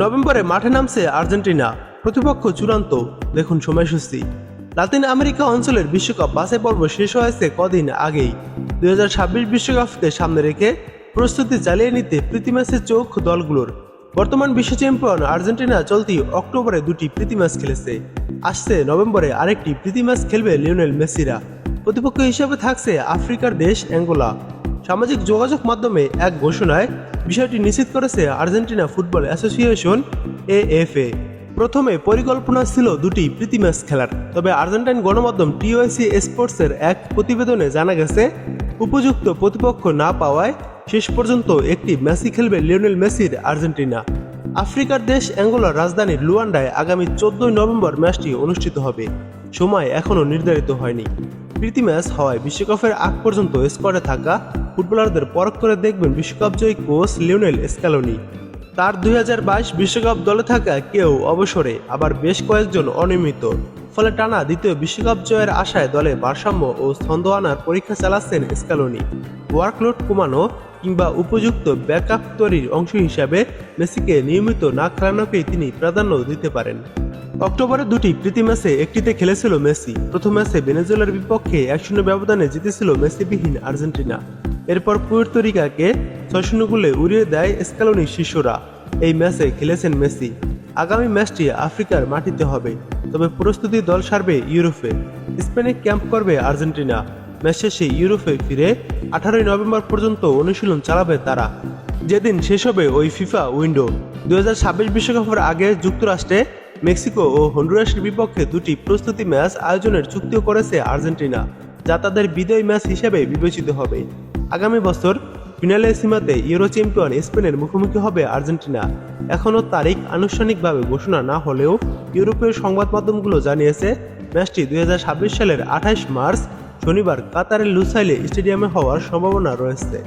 নভেম্বরে মাঠে নামছে আর্জেন্টিনা। প্রতিপক্ষ চূড়ান্ত, দেখুন সময়সূচি। লাতিন আমেরিকা অঞ্চলের বিশ্বকাপ বাছাই পর্ব শেষ হয়েছে কদিন আগেই। দুই হাজার ছাব্বিশ বিশ্বকাপকে সামনে রেখে প্রস্তুতি চালিয়ে নিতে প্রীতি ম্যাচে চোখ দলগুলোর। বর্তমান বিশ্ব চ্যাম্পিয়ন আর্জেন্টিনা চলতি অক্টোবরে দুটি প্রীতি ম্যাচ খেলেছে। আসছে নভেম্বরে আরেকটি প্রীতি ম্যাচ খেলবে লিওনেল মেসিরা। প্রতিপক্ষ হিসেবে থাকছে আফ্রিকার দেশ অ্যাঙ্গোলা। সামাজিক যোগাযোগ মাধ্যমে এক ঘোষণায় বিষয়টি নিশ্চিত করেছে আর্জেন্টিনা ফুটবল অ্যাসোসিয়েশন এএফএ। প্রথমে পরিকল্পনা ছিল দুটি প্রীতি ম্যাচ খেলার, তবে আর্জেন্টাইন গণমাধ্যম টিওএসি স্পোর্টসের এক প্রতিবেদনে জানা গেছে, উপযুক্ত প্রতিপক্ষ না পাওয়ায় শেষ পর্যন্ত একটি ম্যাচই খেলবে লিওনেল মেসির আর্জেন্টিনা। আফ্রিকার দেশ অ্যাঙ্গোলার রাজধানী লুয়ান্ডায় আগামী চোদ্দই নভেম্বর ম্যাচটি অনুষ্ঠিত হবে। সময় এখনও নির্ধারিত হয়নি। প্রীতি ম্যাচ হওয়ায় বিশ্বকাপের আগ পর্যন্ত স্কোয়াডে থাকা ফুটবলারদের পরখ করে দেখবেন বিশ্বকাপ জয়ী কোচ লিওনেল স্ক্যালোনি তার দুই বিশ্বকাপ দলে থাকা কেউ অবসরে আবার বেশ কয়েকজন অনিয়মিত। ফলে টানা দ্বিতীয় বিশ্বকাপ জয়ের আশায় দলে ভারসাম্য ও ছন্দ আনার পরীক্ষা চালাচ্ছেন স্ক্যালোনি ওয়ার্কলোড কমানো কিংবা উপযুক্ত ব্যাকআপ তৈরির অংশ হিসাবে মেসিকে নিয়মিত না খেলানোকেই তিনি প্রাধান্য দিতে পারেন। অক্টোবরে দুটি প্রীতি ম্যাচে একটিতে খেলেছিল মেসি। প্রথম ম্যাচে ভেনেজুয়েলার বিপক্ষে এক শূন্য ব্যবধানে জিতেছিল মেসিবিহীন আর্জেন্টিনা। এরপর পুয়ের্তো রিকাকে ছয় শূন্য গোলে উড়িয়ে দেয় স্ক্যালোনির শিষ্যরা এই ম্যাচে খেলেছেন মেসি। আগামী ম্যাচটি আফ্রিকার মাটিতে হবে। তবে প্রস্তুতি দল সারবে ইউরোপে। স্পেনে ক্যাম্প করবে আর্জেন্টিনা। ম্যাচ শেষে ইউরোপে ফিরে আঠারোই নভেম্বর পর্যন্ত অনুশীলন চালাবে তারা। যেদিন শেষ হবে ওই ফিফা উইন্ডো। দু বিশ্বকাপের আগে যুক্তরাষ্ট্রে মেক্সিকো ও হন্ডুরাসের বিপক্ষে দুটি প্রস্তুতি ম্যাচ আয়োজনের চুক্তিও করেছে আর্জেন্টিনা, যা তাদের বিজয়ী ম্যাচ হিসেবে বিবেচিত হবে। আগামী বছর ফিনালে সীমাতে ইউরো চ্যাম্পিয়ন স্পেনের মুখোমুখি হবে আর্জেন্টিনা। এখনও তারিখ আনুষ্ঠানিকভাবে ঘোষণা না হলেও ইউরোপীয় সংবাদ মাধ্যমগুলো জানিয়েছে, ম্যাচটি দুই হাজার ছাব্বিশ সালের আঠাইশ মার্চ শনিবার কাতারের লুসাইলে স্টেডিয়ামে হওয়ার সম্ভাবনা রয়েছে।